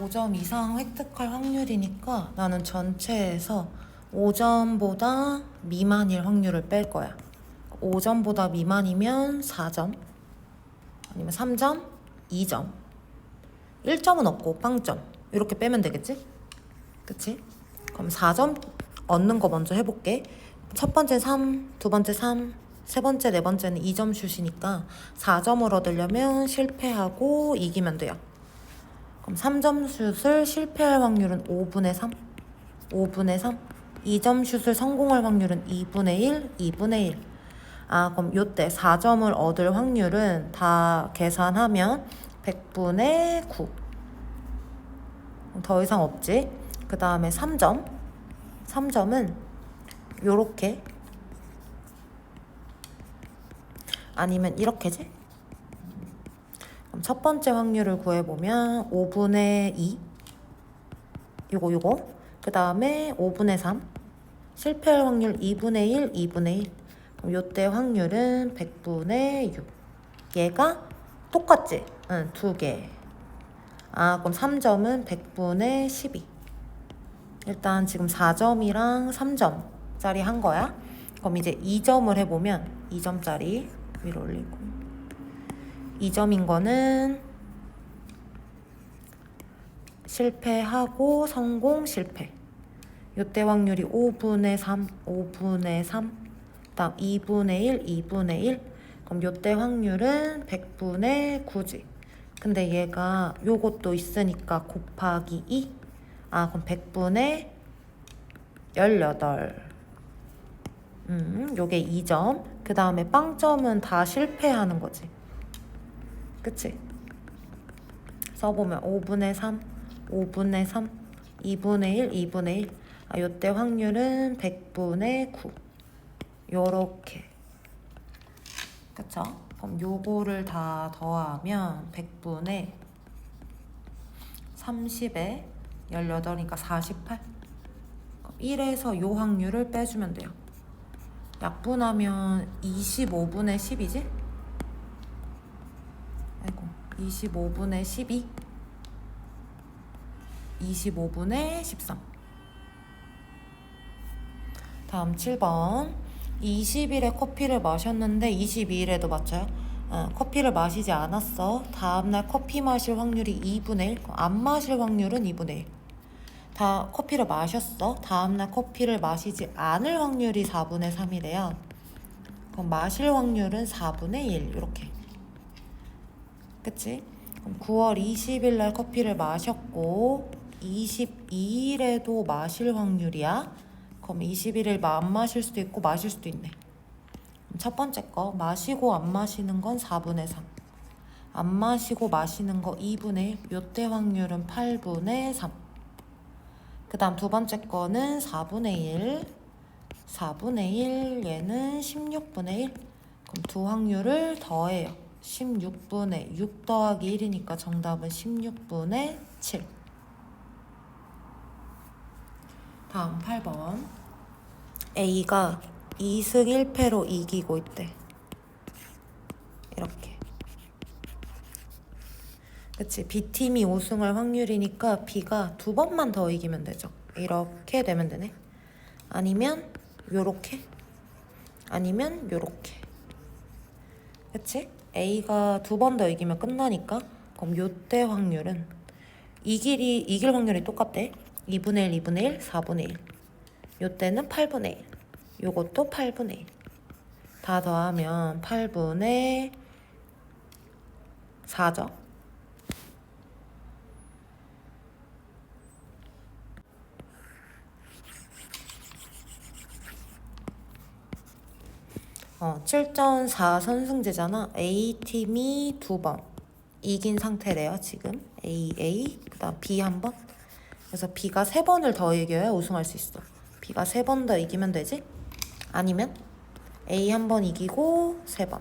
5점 이상 획득할 확률이니까 나는 전체에서 5점보다 미만일 확률을 뺄 거야. 5점보다 미만이면 4점, 아니면 3점, 2점, 1점은 없고 빵점 이렇게 빼면 되겠지? 그치? 그럼 4점 얻는 거 먼저 해볼게. 첫 번째 3, 두 번째 3, 세 번째, 네 번째는 2점 슛이니까 4점을 얻으려면 실패하고 이기면 돼요. 그럼 3점 슛을 실패할 확률은 5분의 3, 5분의 3. 2점 슛을 성공할 확률은 2분의 1, 2분의 1. 아, 그럼 요때 4점을 얻을 확률은 다 계산하면 100분의 9. 더 이상 없지? 그 다음에 3점. 3점은 요렇게 아니면 이렇게지? 그럼 첫 번째 확률을 구해보면 5분의 2 요거 요거 그 다음에 5분의 3 실패할 확률 2분의 1 2분의 1 그럼 요때 확률은 100분의 6 얘가 똑같지? 응, 두 개. 아, 그럼 3점은 100분의 12. 일단 지금 4점이랑 3점짜리 한 거야. 그럼 이제 2점을 해보면 2점짜리 위로 올리고 2점인 거는 실패하고 성공 실패. 요때 확률이 5분의 3, 5분의 3, 그다음 2분의 1, 2분의 1. 그럼 요때 확률은 100분의 9지. 근데 얘가 요것도 있으니까 곱하기 2. 아, 그럼 100분의 18. 음, 요게 2점. 그 다음에 빵점은 다 실패하는 거지. 그치? 써보면 5분의 3, 5분의 3, 2분의 1, 2분의 1. 아, 요때 확률은 100분의 9. 요렇게. 그쵸? 그럼 요거를 다 더하면 100분의 30에 18이니까 48. 1에서 요 확률을 빼주면 돼요. 약분하면 25분의 10이지? 아이고, 25분의 12. 25분의 13. 다음 7번. 20일에 커피를 마셨는데 22일에도 맞춰요? 어, 커피를 마시지 않았어. 다음날 커피 마실 확률이 2분의 1. 안 마실 확률은 2분의 1. 다 커피를 마셨어. 다음날 커피를 마시지 않을 확률이 4분의 3이래요. 그럼 마실 확률은 4분의 1. 이렇게. 그치? 그럼 9월 20일 날 커피를 마셨고 22일에도 마실 확률이야. 그럼 21일 안 마실 수도 있고 마실 수도 있네. 첫 번째 거 마시고 안 마시는 건 4분의 3. 안 마시고 마시는 거 2분의 1. 요때 확률은 8분의 3. 그 다음 두 번째 거는 4분의 1. 4분의 1. 얘는 16분의 1. 그럼 두 확률을 더해요. 16분의 6 더하기 1이니까 정답은 16분의 7. 다음 8번. A가 2승 1패로 이기고 있대. 이렇게. 그치. B팀이 우승할 확률이니까 B가 두 번만 더 이기면 되죠. 이렇게 되면 되네. 아니면 요렇게. 아니면 요렇게. 그치? A가 두 번 더 이기면 끝나니까 그럼 요때 확률은 이길이 이길 확률이 똑같대. 2분의 1, 2분의 1, 4분의 1. 요때는 8분의 1. 요것도 8분의 1. 다 더하면 8분의 4죠. 어, 7전 4 선승제잖아. A팀이 두 번 이긴 상태래요, 지금. A, A, 그 다음 B 한 번. 그래서 B가 세 번을 더 이겨야 우승할 수 있어. B가 세 번 더 이기면 되지? 아니면 A 한 번 이기고 세 번.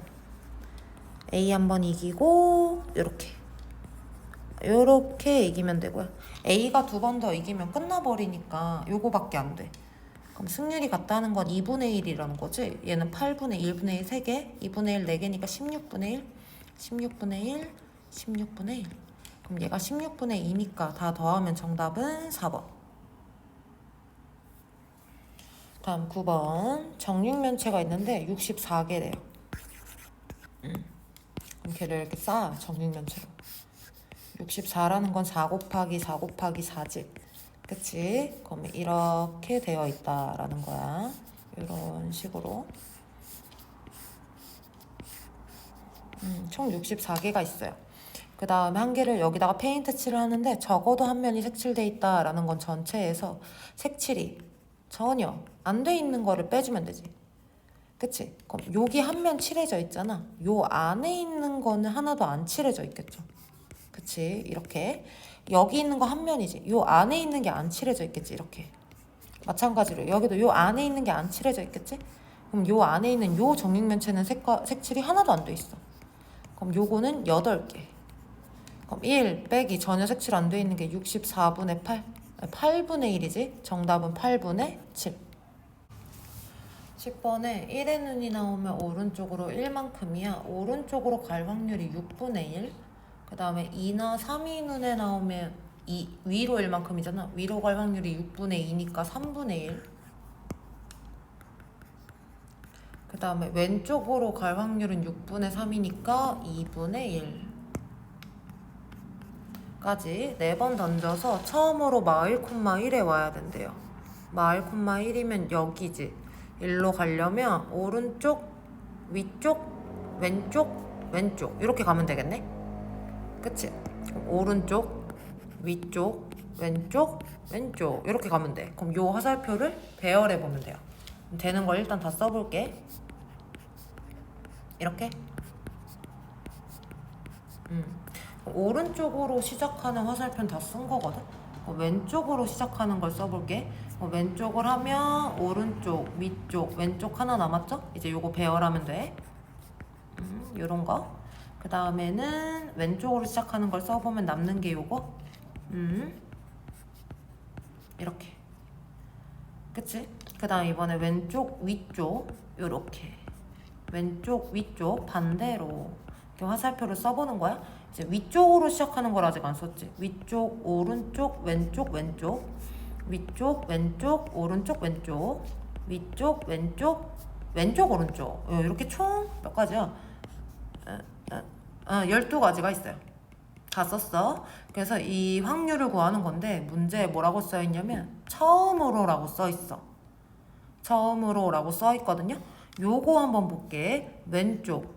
A 한 번 이기고 요렇게. 요렇게 이기면 되고요. A가 두 번 더 이기면 끝나버리니까 요거밖에 안 돼. 그럼 승률이 같다는 건 2분의 1이라는 거지? 얘는 8분의 1분의 1 3개, 2분의 1 4개니까 16분의 1, 16분의 1, 16분의 1. 그럼 얘가 16분의 2니까 다 더하면 정답은 4번. 다음 9번 정육면체가 있는데 64개래요. 음. 그럼 걔를 이렇게 쌓아 정육면체로. 64라는 건 4 곱하기 4 곱하기 4지. 그치? 그럼 이렇게 되어 있다라는 거야. 이런 식으로. 음, 총 64개가 있어요. 그 다음에 한 개를 여기다가 페인트 칠을 하는데 적어도 한 면이 색칠돼 있다라는 건 전체에서 색칠이 전혀 안 돼 있는 거를 빼주면 되지. 그치? 그럼 여기 한 면 칠해져 있잖아. 요 안에 있는 거는 하나도 안 칠해져 있겠죠. 그치? 이렇게. 여기 있는 거 한 면이지. 요 안에 있는 게 안 칠해져 있겠지. 이렇게. 마찬가지로 여기도 요 안에 있는 게 안 칠해져 있겠지? 그럼 요 안에 있는 요 정육면체는 색과, 색칠이 하나도 안 돼 있어. 그럼 요거는 8개. 그럼 1 빼기 전혀 색칠 안 돼 있는 게 64분의 8. 8분의 1이지? 정답은 8분의 7. 10번에 1의 눈이 나오면 오른쪽으로 1만큼이야. 오른쪽으로 갈 확률이 6분의 1. 그 다음에 2나 3이 눈에 나오면 2, 위로 1만큼이잖아. 위로 갈 확률이 6분의 2니까 3분의 1. 그 다음에 왼쪽으로 갈 확률은 6분의 3이니까 2분의 1. 까지 네 번 던져서 처음으로 마일 콤마 1에 와야 된대요. 마일 콤마 1이면 여기지. 일로 가려면 오른쪽, 위쪽, 왼쪽, 왼쪽 이렇게 가면 되겠네. 그치? 오른쪽, 위쪽, 왼쪽, 왼쪽 이렇게 가면 돼. 그럼 요 화살표를 배열해 보면 돼요. 되는 걸 일단 다 써볼게. 이렇게. 음. 오른쪽으로 시작하는 화살표는 다 쓴 거거든. 어, 왼쪽으로 시작하는 걸 써볼게. 어, 왼쪽을 하면 오른쪽, 위쪽, 왼쪽 하나 남았죠? 이제 요거 배열하면 돼. 음, 요런 거. 그 다음에는 왼쪽으로 시작하는 걸 써보면 남는 게 요거. 음. 이렇게. 그치? 그 다음 이번에 왼쪽, 위쪽. 요렇게. 왼쪽, 위쪽 반대로. 이렇게 화살표를 써보는 거야. 이제 위쪽으로 시작하는 걸 아직 안 썼지. 위쪽, 오른쪽, 왼쪽, 왼쪽. 위쪽, 왼쪽, 오른쪽, 왼쪽. 위쪽, 왼쪽, 왼쪽, 오른쪽. 어, 이렇게 총 몇 가지야? 어, 어, 어, 12가지가 있어요. 다 썼어. 그래서 이 확률을 구하는 건데 문제에 뭐라고 써 있냐면 처음으로라고 써 있어. 처음으로라고 써 있거든요. 요거 한번 볼게. 왼쪽,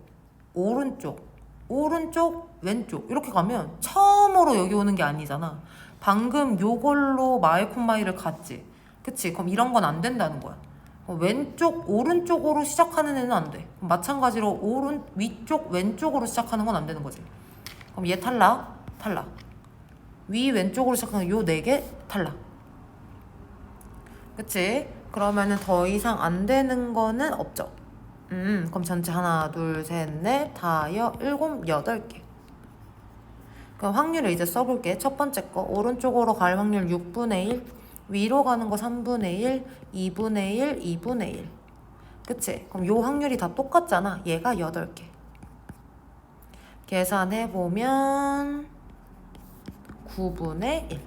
오른쪽, 오른쪽, 왼쪽 이렇게 가면 처음으로 여기 오는 게 아니잖아. 방금 요걸로 마이콤마이를 갔지. 그치? 그럼 이런 건 안 된다는 거야. 어, 왼쪽, 오른쪽으로 시작하는 애는 안 돼. 마찬가지로 오른, 위쪽, 왼쪽으로 시작하는 건 안 되는 거지. 그럼 얘 탈락, 탈락. 위, 왼쪽으로 시작하는 요 네 개 탈락. 그치? 그러면은 더 이상 안 되는 거는 없죠. 음, 그럼 전체 하나, 둘, 셋, 넷, 다여, 일곱, 여덟 개. 그럼 확률을 이제 써볼게. 첫 번째 거 오른쪽으로 갈 확률 6분의 1, 위로 가는 거 3분의 1, 2분의 1, 2분의 1. 그치? 그럼 요 확률이 다 똑같잖아. 얘가 8개. 계산해 보면 9분의 1.